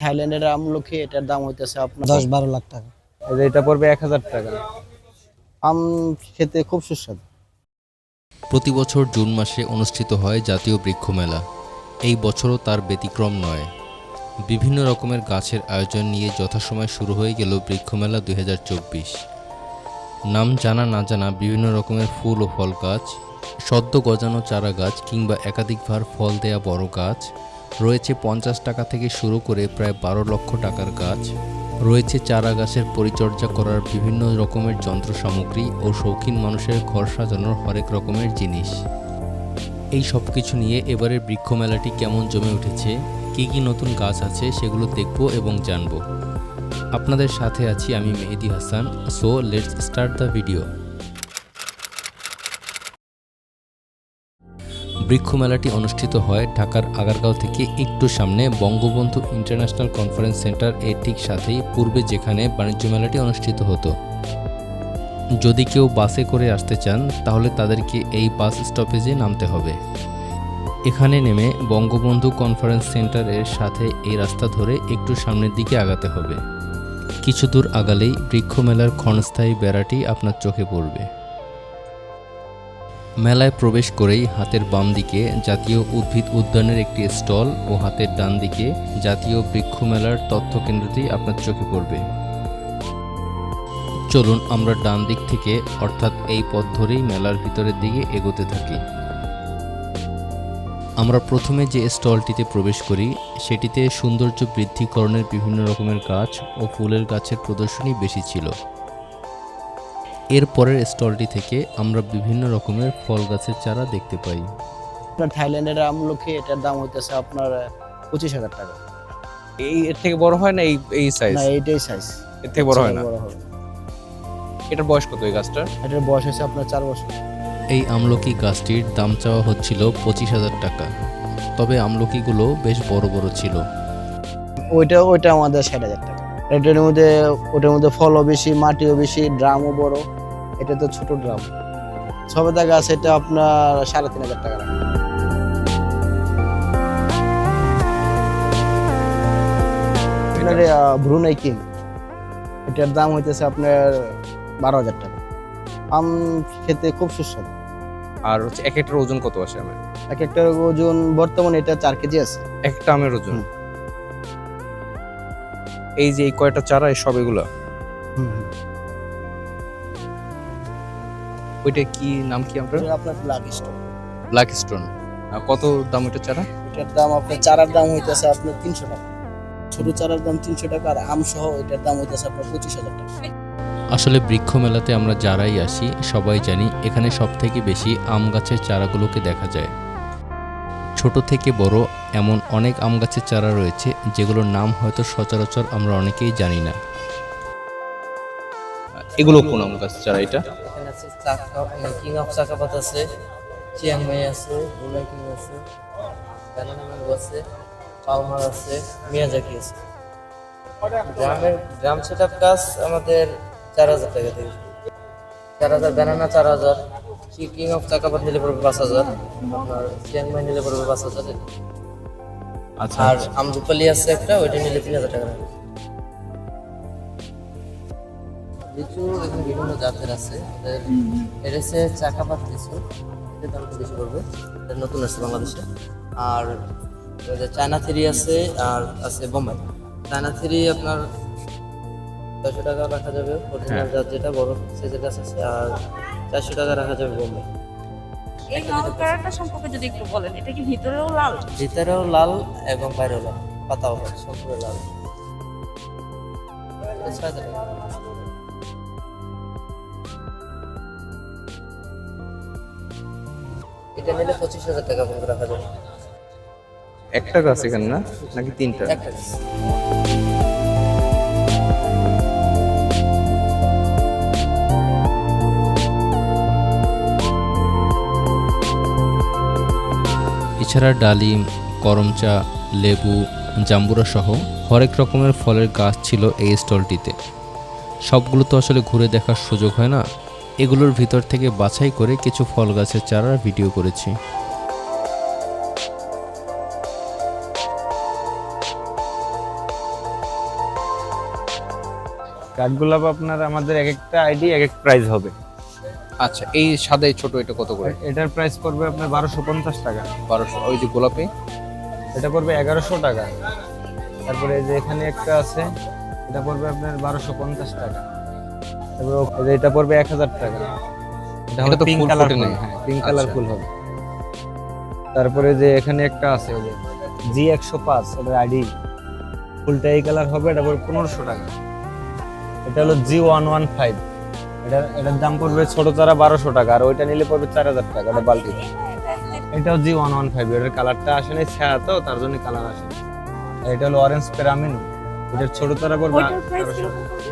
থাইল্যান্ডের আমলকি এটার দাম হইতেছে আপনার দশ বারো লাখ টাকা। এই যে এটা পড়বে এক হাজার টাকা। আম খেতে খুব সুস্বাদু। প্রতি বছর জুন মাসে অনুষ্ঠিত হয় জাতীয় বৃক্ষ মেলা। এই বছরও তার ব্যতিক্রম নয়। বিভিন্ন রকমের গাছের আয়োজন নিয়ে যথাসময় শুরু হয়ে গেল বৃক্ষ মেলা দুই হাজার চব্বিশ। নাম জানা না জানা বিভিন্ন রকমের ফুল ও ফল গাছ সদ্য গজানো চারা গাছ কিংবা একাধিকবার ফল দেয়া বড় গাছ রয়েছে পঞ্চাশ টাকা থেকে শুরু করে প্রায় বারো লক্ষ টাকার গাছ। রয়েছে চারা গাছের পরিচর্যা করার বিভিন্ন রকমের যন্ত্র সামগ্রী ও শৌখিন মানুষের ঘর সাজানোর হরেক রকমের জিনিস। এই সব কিছু নিয়ে এবারের বৃক্ষ মেলাটি কেমন জমে উঠেছে, কী কী নতুন গাছ আছে সেগুলো দেখব এবং জানব। আপনাদের সাথে আছি আমি Mehedi Hasan so let's start the video বৃক্ষ মেলাটি অনুষ্ঠিত হয় ঢাকার আগারগাঁও থেকে একটু সামনে। বঙ্গবন্ধু ইন্টারন্যাশনাল কনফারেন্স সেন্টার এর ঠিক সাথেই পূর্বে যেখানে বাণিজ্য মেলাটি অনুষ্ঠিত হতো। যদি কেউ বাসে করে আসতে চান, তাহলে তাদেরকে এই বাস স্টপেজে নামতে হবে। এখানে নেমে বঙ্গবন্ধু কনফারেন্স সেন্টারের সাথে এই রাস্তা ধরে একটু সামনের দিকে আগাতে হবে। কিছু দূর আগালেই বৃক্ষ মেলার ক্ষণস্থায়ী বেড়াটি আপনার চোখে পড়বে। মেলায় প্রবেশ করেই হাতের বাম দিকে জাতীয় উদ্ভিদ উদ্যানের একটি স্টল ও হাতের ডান দিকে জাতীয় বৃক্ষ মেলার তথ্য কেন্দ্রটি আপনার চোখে পড়বে। চলুন আমরা ডান দিক থেকে, অর্থাৎ এই পথ ধরেই মেলার ভিতরের দিকে এগোতে থাকি। আমরা প্রথমে যে স্টলটিতে প্রবেশ করি, সেটিতে সৌন্দর্য বৃদ্ধিকরণের বিভিন্ন রকমের গাছ ও ফুলের গাছের প্রদর্শনী বেশি ছিল। এর পরের স্টলটি থেকে আমরা বিভিন্ন রকমের ফল গাছের চারা দেখতে পাই। আপনার থাইল্যান্ডের আমলকি এটার দাম হইতেছে আপনার পঁচিশ হাজার টাকা। এই এর থেকে বড় হয় না এই এই সাইজ না এইটাই সাইজ এর থেকে বড় হয় না? এটার বয়স কত এই গাছটার? এটার বয়স হচ্ছে আপনার চার বছর। এই আমলকি গাছটির দাম চাওয়া হচ্ছিল পঁচিশ হাজার টাকা। তবে আমলকিগুলো বেশ বড় বড় ছিল। ওইটা ওইটা আমাদের ষাট হাজার টাকা। এটার মধ্যে ওটার মধ্যে ফলও বেশি মাটিও বেশি ড্রামও বড়। এটা তো ছোট ড্রাম। সবেদা গাছ এটা আপনার সাড়ে তিন হাজার টাকা। আপনার ব্রুনাই কিং এটার দাম হইতেছে আপনার বারো হাজার টাকা। আম খেতে খুব সুস্বাদু। আর হচ্ছে এক একটার ওজন কত আসে আমার? এক একটা ওজন বর্তমানে এটা চার কেজি আছে। একটা আমের ওজন? এই যে এই কয়টা চারা এই সব এগুলা? ওইটা কি নাম কি আপনার? আপনার ব্ল্যাক স্টোন ব্ল্যাক স্টোন কত দাম ওইটা চারা? এটার দাম আপনার চারার দাম হইতেছে আপনার তিনশো টাকা। ছোট চারার দাম তিনশো টাকা আর আম সহ এটার দাম হইতেছে আপনার পঁচিশ হাজার টাকা। আসলে বৃক্ষ মেলাতে আমরা যারাই আসি সবাই জানি এখানে সব থেকে বেশি আম গাছের চারাগুলোকে দেখা যায়। ছোট থেকে বড় এমন অনেক আম গাছের চারা রয়েছে যেগুলোর নাম হয়তো সচরাচর আমরা অনেকেই জানি না। এগুলো কোন আম গাছ চারা এটা? কিং অফ চাকাপাত আছে চিয়াংমাই আছে বুলাই কিং আছে ব্যানানা ম্যাঙ্গো আছে পালমার আছে মিয়াজাকি আছে। গ্রামের গ্রাম সেট আপ গাছ আমাদের চার হাজার টাকা থেকে চার হাজার ব্যানানা চার হাজার কিং অফ চাকাপাত নিলে পড়বে পাঁচ হাজার আপনার চিয়াংমাই নিলে পড়বে পাঁচ হাজার। আচ্ছা আর আমরুপালি আছে একটা ওইটা নিলে তিন হাজার টাকা লিচু এখানে বিভিন্ন জাতের আছে। এটা হচ্ছে চাকাপাত লিচু এটার দাম একটু বেশি পড়বে। এটা নতুন আসছে বাংলাদেশে। আর চায়না থ্রি আছে আর আছে বোম্বাই। চায়না থ্রি আপনার ছয়শো টাকা রাখা যাবে। অরিজিনাল জাত যেটা বড় সাইজের গাছ আছে আর চারশো টাকা রাখা যাবে বোম্বাই। এই সম্পর্কে যদি একটু বলেন এটা কি ভিতরেও লাল? ভিতরেও লাল এবং বাইরেও লাল। পাতাও লাল সম্পূর্ণ লাল। ছয় হাজার টাকা। এটা নিলে পঁচিশ হাজার টাকা পর্যন্ত রাখা যাবে। একটা গাছ এখানে না? নাকি তিনটা? একটা গাছ। এছাড়া ডালিম করমচা লেবু জাম্বুরা সহ হরেক রকমের ফলের গাছ ছিল এই স্টলটিতে। সবগুলো তো আসলে ঘুরে দেখার সুযোগ হয় না? এগুলোর ভিতর থেকে বাছাই করে কিছু ফল গাছের চারার ভিডিও করেছি। কাঠগোলাপ আপনার আমাদের এক একটা আইডি এক এক প্রাইস হবে। আচ্ছা এই সাদা এই ছোট এটা কত করে? এটার প্রাইস করবে আপনার বারোশো পঞ্চাশ টাকা। বারোশো ওই যে গোলাপি? এটা পড়বে এগারোশো টাকা। তারপরে এই যে এখানে একটা আছে এটা করবে আপনার বারোশো পঞ্চাশ টাকা। তারপরে এটা পড়বে এক হাজার টাকা। এটা তো পিঙ্ক কালার। হ্যাঁ পিঙ্ক। কালার ফুল হবে। তারপরে যে এখানে একটা আছে যে জি একশো পাঁচ এটার আইডি। ফুলটা এই কালার হবে এটা পড়বে পনেরোশো টাকা। এটা হলো জি ওয়ান ওয়ান ফাইভ। এটার এটার দাম পড়বে ছোট চারা বারোশো টাকা আর ওইটা নিলে পড়বে চার হাজার টাকা ওটা বাল্টি এটাও জি ওয়ান ওয়ান ফাইভ এটার কালারটা আসে নাই ছায়া তো তার জন্য কালার আসে এটা হলো অরেঞ্জ পেরামিনো এটার ছোট তারা পড়বে?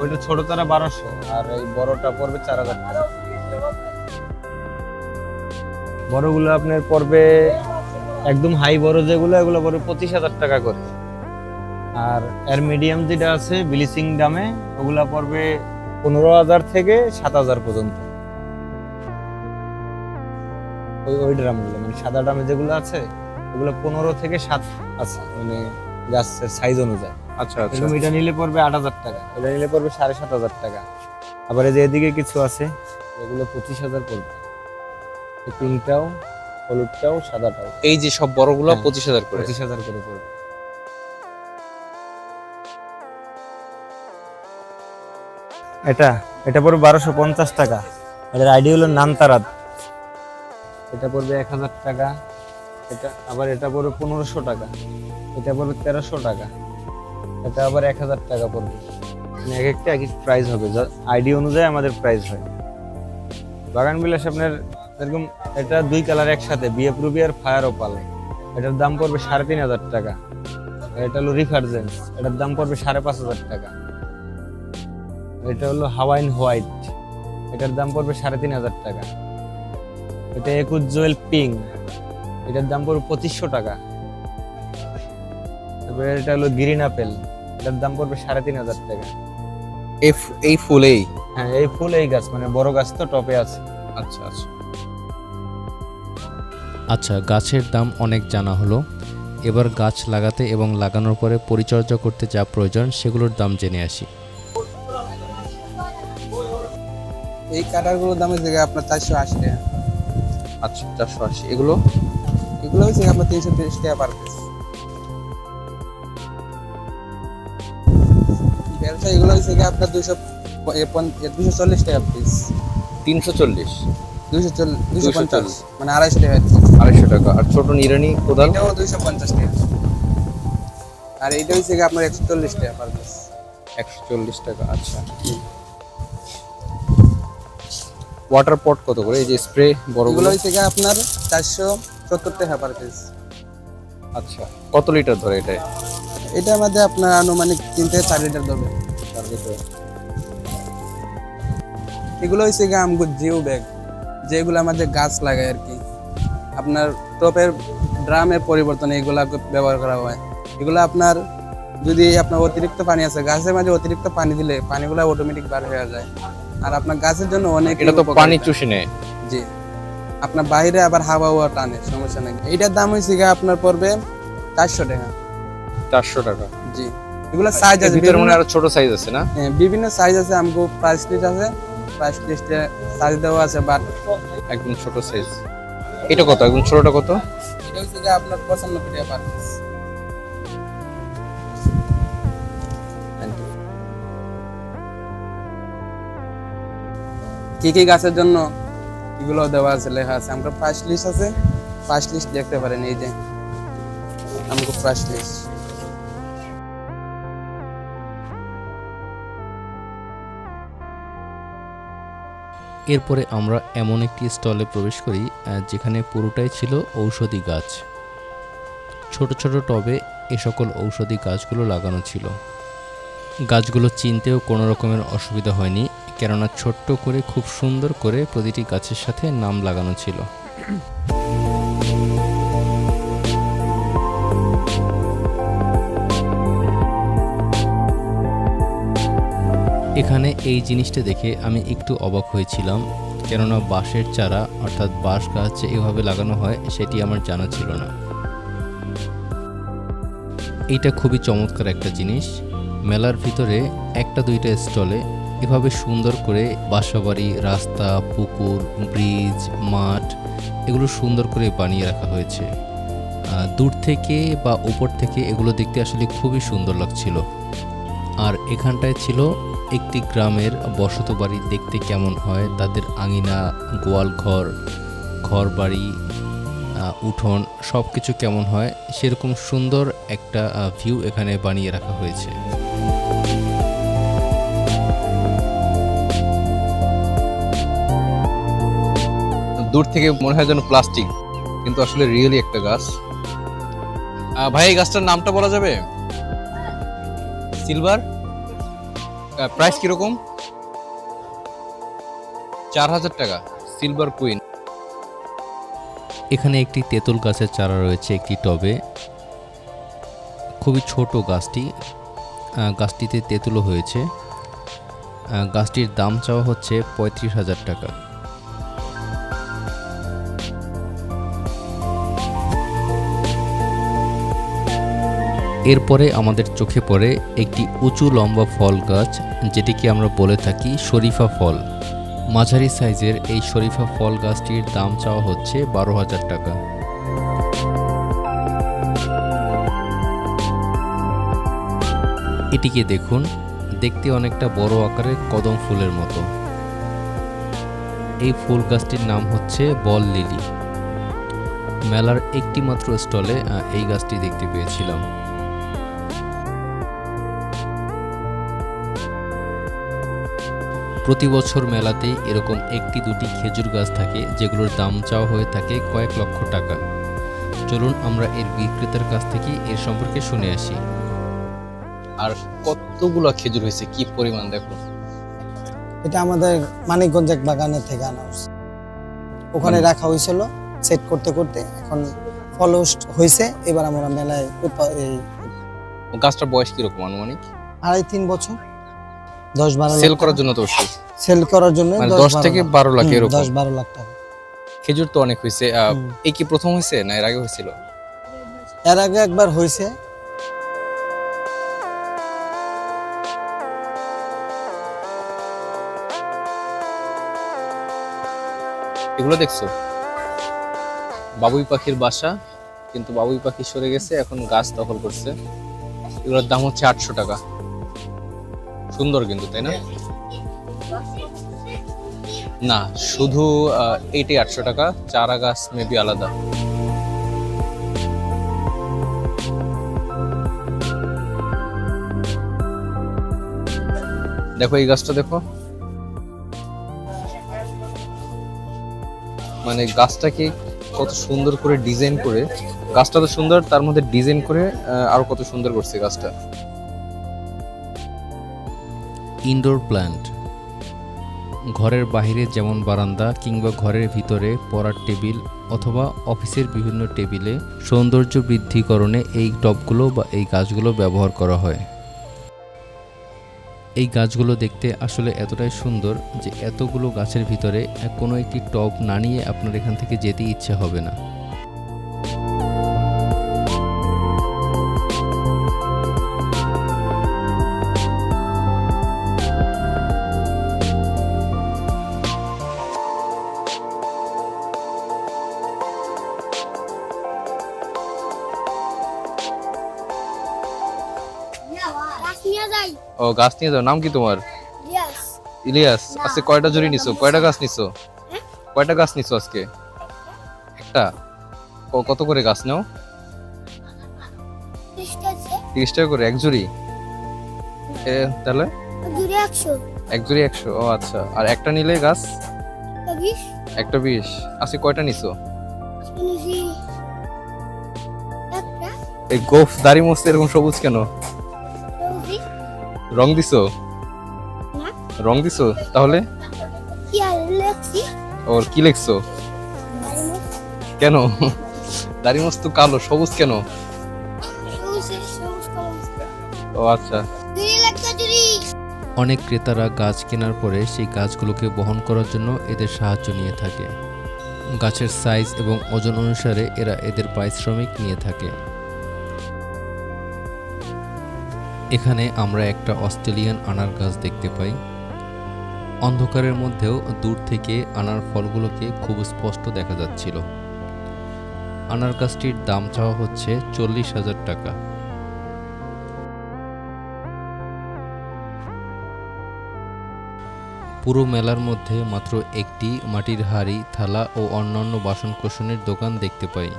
ওইটা ছোট তারা বারোশো আর এই বড়টা পড়বে চার হাজার টাকা। বড়গুলো আপনার পড়বে একদম হাই বড় যেগুলো এগুলো পড়বে পঁচিশ হাজার টাকা করে। আর এর মিডিয়াম যেটা আছে ব্লিচিং দামে ওগুলা পড়বে পনেরো হাজার থেকে সাত হাজার পর্যন্ত। ওই ওই ড্রামগুলো মানে সাদা ড্রামে যেগুলো আছে ওগুলো পনেরো থেকে সাত আছে মানে গাছের সাইজ অনুযায়ী। আচ্ছা আচ্ছা এটা নিলে পড়বে আট হাজার টাকা। এটা নিলে পড়বে সাড়ে সাত হাজার টাকা। আবার এই যে এদিকে কিছু আছে এগুলো পঁচিশ হাজার পড়বে। এই পিঙ্কটাও হলুদটাও সাদাটাও। এই যে সব বড়গুলো হ্যাঁ। পঁচিশ হাজার করে। পঁচিশ হাজার করে পড়বে। এটা এটা পড়বে বারোশো পঞ্চাশ টাকা। এটার আইডি হলো নানতারাত এটা পড়বে এক হাজার টাকা। এটা আবার এটা পড়বে পনেরোশো টাকা। এটা পড়বে তেরোশো টাকা। এটা আবার এক হাজার টাকা পড়বে। মানে এক একটা এক প্রাইস হবে। আইডি অনুযায়ী আমাদের প্রাইস হয়। বাগান বিলাস আপনার এরকম এটা দুই কালার একসাথে বিয়ে প্রুবি আর ফায়ার ওপাল এটার দাম পড়বে সাড়ে তিন হাজার টাকা। এটা হলো রিফারজেন্স এটার দাম পড়বে সাড়ে পাঁচ হাজার টাকা। এটা হলো হাওয়াইন হোয়াইট এটার দাম পড়বে সাড়ে তিন হাজার টাকা। এটা একুশ জুয়েল পিঙ্ক এটার দাম পড়বে পঁচিশশো টাকা। তারপরে এটা হলো গ্রিন আপেল এটার দাম পড়বে সাড়ে তিন হাজার টাকা। এই এই ফুলেই? হ্যাঁ এই ফুল এই গাছ মানে বড় গাছ তো টপে আছে। আচ্ছা আচ্ছা। আচ্ছা গাছের দাম অনেক জানা হলো। এবার গাছ লাগাতে এবং লাগানোর পরে পরিচর্যা করতে যা প্রয়োজন সেগুলোর দাম জেনে আসি। এই কাটারগুলোর দামের জায়গায় আপনার চারশো আশি টাকা। আচ্ছা চারশো আশি। এগুলো? এগুলো হচ্ছে আপনার তিনশো তিরিশ টাকা পার পিস ব্যবসা এগুলো হচ্ছে গিয়ে আপনার দুশো দুশো চল্লিশ টাকা পিস তিনশো চল্লিশ। দুশো চল্লিশ দুশো পঞ্চাশ। মানে আড়াইশো টাকা আড়াইশো টাকা। আর ছোট নিরানি কোদাল? এটাও দুশো পঞ্চাশ টাকা আর এটা হচ্ছে গিয়ে আপনার একশো চল্লিশ টাকা পার পিস একশো চল্লিশ টাকা আচ্ছা। ওয়াটার পট কত করে? এই যে স্প্রে বড়গুলো। হচ্ছে গিয়ে আপনার চারশো সত্তর টাকা পার পিস আচ্ছা। কত লিটার ধরে এটা এটার মধ্যে আপনার আনুমানিক তিন থেকে চার লিটার দেবে তার ভিতরে এগুলো হচ্ছে আমগো জিও ব্যাগ যেগুলো আমাদের গাছ লাগায় আর কি। আপনার টপের ড্রামের পরিবর্তনে এগুলা ব্যবহার করা হয়। এগুলো আপনার যদি আপনার অতিরিক্ত পানি আছে গাছের মাঝে অতিরিক্ত পানি দিলে পানিগুলো অটোমেটিক বার হয়ে যায়। আর আপনার গাছের জন্য অনেক এটা তো পানি চুষে নেয়। জি। আপনার বাইরে আবার হাওয়া হাওয়া টানে সমস্যা নেই। এইটার দাম হয়েছে আপনার পড়বে চারশো টাকা। চারশো টাকা। জি। এগুলো সাইজ আছে ভিতরে মনে আরও ছোট সাইজ আছে না? হ্যাঁ, বিভিন্ন সাইজ আছে আমগো প্রাইস লিস্ট আছে। প্রাইস লিস্টে সাইজ দেওয়া আছে বাট একদম ছোট সাইজ এটা কত? একদম ছোটটা কত? এটা হচ্ছে যে আপনার পঁচানব্বই টাকা পার পিস কি কি গাছের জন্য এগুলো দেওয়া আছে লেখা আছে? আমরা প্রাইস লিস্ট আছে। প্রাইস লিস্ট দেখতে পারেন এই যে। আমাকে প্রাইস লিস্ট এরপরে আমরা এমন একটি স্টলে প্রবেশ করি যেখানে পুরোটাই ছিল ঔষধি গাছ। ছোট ছোট টবে এ সকল ঔষধি গাছগুলো লাগানো ছিল। গাছগুলো চিনতেও কোনো রকমের অসুবিধা হয়নি, কেননা ছোট্ট করে, খুব সুন্দর করে প্রতিটি গাছের সাথে নাম লাগানো ছিল। এখানে এই জিনিসটা দেখে আমি একটু অবাক হয়েছিলাম। কেননা বাঁশের চারা, অর্থাৎ বাঁশ গাছ এভাবে লাগানো হয়, সেটি আমার জানা ছিল না। এটা খুবই চমৎকার একটা জিনিস। মেলার ভিতরে একটা দুইটা স্টলে এভাবে সুন্দর করে বাসাবাড়ি, রাস্তা, পুকুর, ব্রিজ, মাঠ এগুলো সুন্দর করে বানিয়ে রাখা হয়েছে। দূর থেকে বা উপর থেকে এগুলো দেখতে আসলে খুবই সুন্দর লাগছিল। আর এখানটায় ছিল একটি গ্রামের বসত বাড়ি দেখতে কেমন হয়? তাদের আঙিনা, গোয়াল ঘর ঘর বাড়ি উঠোন সব কিছু কেমন হয়? সেরকম সুন্দর একটা ভিউ এখানে বানিয়ে রাখা হয়েছে। দূর থেকে মনে হয় যেন প্লাস্টিক কিন্তু আসলে রিয়েলি একটা গাছ। ভাই, এই গাছটার নামটা বলা যাবে? সিলভার প্রাইস কীরকম? চার হাজার টাকা সিলভার কুইন এখানে একটি তেঁতুল গাছের চারা রয়েছে, একটি টবে। খুবই ছোট গাছটি। গাছটিতে তেঁতুলও হয়েছে। গাছটির দাম চাওয়া হচ্ছে পঁয়ত্রিশ হাজার টাকা। এরপরে আমাদের চোখে পড়ে একটি উঁচু লম্বা ফল গাছ, যেটিকে আমরা বলে থাকি শরীফা ফল। মাঝারি সাইজের এই শরীফা ফল গাছটির দাম চাওয়া হচ্ছে বারো হাজার টাকা। এটিকে দেখুন, দেখতে অনেকটা বড় আকারের কদম ফুলের মতো। এই ফুল গাছটির নাম হচ্ছে বল লিলি। মেলার একটি মাত্র স্টলে এই গাছটি দেখতে পেয়েছিলাম। প্রতি বছর মেলাতেই এরকম একটি দুটি খেজুর গাছ থাকে যেগুলোর দাম চাওয়া হয়ে থাকে কয়েক লক্ষ টাকা। চলুন আমরা এর বিক্রেতার কাছ থেকে এর সম্পর্কে শুনে আসি। আর কতগুলো খেজুর হয়েছে? কি পরিমাণ দেখো। এটা আমাদের মানিকগঞ্জ এক বাগানের থেকে আনা হয়েছে। ওখানে মানে- রাখা হয়েছিল সেট করতে করতে। এখন ফলস্ট হয়েছে। এবার আমরা মেলায় গাছটার বয়স কীরকম আনুমানিক? আড়াই তিন বছর। দশ বারো সেল করার জন্য তো অবশ্যই। সেল করার জন্য দশ থেকে বারো লাখ এরকম। দশ বারো লাখ টাকা। খেজুর তো অনেক হয়েছে। এই কি প্রথম হয়েছে না এর আগে হয়েছিল? এর আগে একবার হয়েছে। এগুলো দেখছ? বাবুই পাখির বাসা কিন্তু বাবুই পাখি সরে গেছে এখন গাছ দখল করছে। এগুলোর দাম হচ্ছে আটশো টাকা। সুন্দর কিন্তু তাই না? না শুধু আহ, এইটাই আটশো টাকা চারা গাছ মেবি আলাদা। দেখো এই গাছটা দেখো। মানে গাছটাকে কত সুন্দর করে ডিজাইন করে গাছটা তো সুন্দর তার মধ্যে ডিজাইন করে আরও কত সুন্দর করছে গাছটা। Indoor plant. ঘরের বাইরে যেমন বারান্দা কিংবা ঘরের ভিতরে পড়ার টেবিল অথবা অফিসের বিভিন্ন টেবিলে সৌন্দর্য বৃদ্ধিকরণে এই টবগুলো বা এই গাছগুলো ব্যবহার করা হয়। এই গাছগুলো দেখতে আসলে এতটাই সুন্দর যে এতগুলো গাছের ভিতরে কোনো একটি টব না নিয়ে আপনার এখান থেকে যেতে ইচ্ছে হবে না। গাছ নিয়ে যাও। নাম কি তোমার? ইলিয়াস। আজকে কয়টা জুড়ি নিছো? কয়টা গাছ নিছো? কয়টা গাছ নিছো আজকে? একটা। কত করে গাছ নাও? তিরিশ টাকা করে এক জুড়ি? এ, তাহলে? এক জুড়ি একশো। ও আচ্ছা। আর একটা নিলে গাছ? একটা বিশ। আজকে কয়টা নিছো? এই গোফ দাড়ি মস্ত এরকম সবুজ কেন? রং দিছো? রং দিছো? তাহলে? ওর কি লেখছো? কেন? দাড়ি মস্ত কালো সবুজ কেন? ও আচ্ছা। অনেক ক্রেতারা গাছ কেনার পরে সেই গাছগুলোকে বহন করার জন্য এদের সাহায্য নিয়ে থাকে। গাছের সাইজ এবং ওজন অনুসারে এরা এদের পারিশ্রমিক নিয়ে থাকে। এখানে আমরা একটা অস্ট্রেলিয়ান আনার গাছ দেখতে পাই। অন্ধকারের মধ্যেও দূর থেকে আনার ফলগুলোকে খুব স্পষ্ট দেখা যাচ্ছিল। আনার গাছটির দাম চাওয়া হচ্ছে চল্লিশ হাজার টাকা। পুরো মেলার মধ্যে মাত্র একটি মাটির হাড়ি, থালা ও অন্যান্য বাসনকোসনের দোকান দেখতে পাই।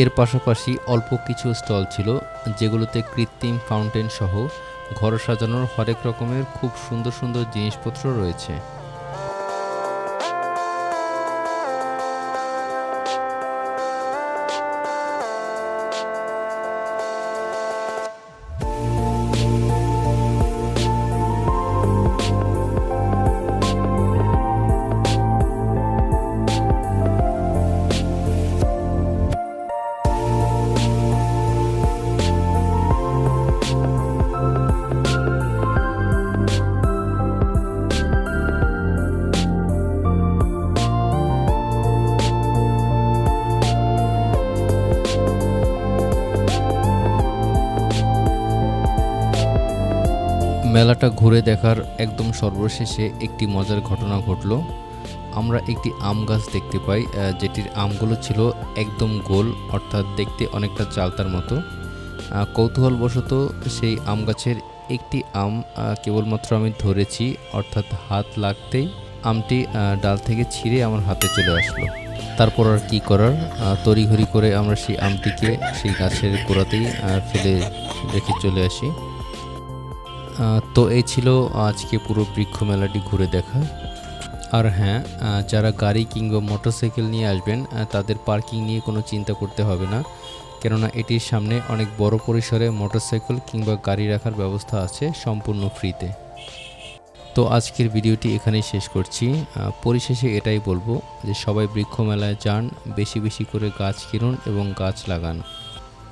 এর পাশাপাশি অল্প কিছু স্টল ছিল, যেগুলোতে কৃত্রিম ফাউন্টেন সহ ঘর সাজানোর হরেক রকমের খুব সুন্দর সুন্দর জিনিসপত্র রয়েছে। মেলাটা ঘুরে দেখার একদম সর্বশেষে একটি মজার ঘটনা ঘটলো। আমরা একটি আম গাছ দেখতে পাই যেটির আমগুলো ছিল একদম গোল, অর্থাৎ দেখতে অনেকটা চালতার মতো। কৌতূহলবশত সেই আম গাছের একটি আম কেবলমাত্র আমি ধরেছি, অর্থাৎ হাত লাগতেই আমটি ডাল থেকে ছিঁড়ে আমার হাতে চলে আসলো। তারপর আর কি করার? তড়িঘড়ি করে আমরা সেই আমটিকে সেই গাছের গোড়াতেই ফেলে রেখে চলে আসি। তো এই ছিল আজকে পুরো বৃক্ষ মেলাটি ঘুরে দেখা। আর হ্যাঁ যারা গাড়ি কিংবা মোটরসাইকেল নিয়ে আসবেন তাদের পার্কিং নিয়ে কোনো চিন্তা করতে হবে না। কেননা এটির সামনে অনেক বড় পরিসরে মোটরসাইকেল কিংবা গাড়ি রাখার ব্যবস্থা আছে সম্পূর্ণ ফ্রিতে। তো আজকের ভিডিওটি এখানেই শেষ করছি। পরিশেষে এটাই বলব যে সবাই বৃক্ষ মেলায় যান, বেশি বেশি করে গাছ কিনুন এবং গাছ লাগান।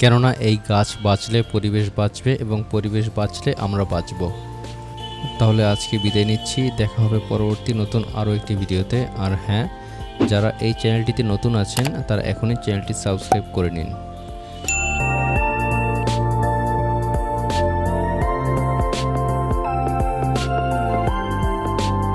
কেননা এই গাছ বাঁচলে পরিবেশ বাঁচবে এবং পরিবেশ বাঁচলে আমরা বাঁচব। তাহলে আজকে বিদায় নিচ্ছি। দেখা হবে পরবর্তী নতুন আরও একটি ভিডিওতে। আর হ্যাঁ যারা এই চ্যানেলটিতে নতুন আছেন, তারা এখনই চ্যানেলটি সাবস্ক্রাইব করে নিন।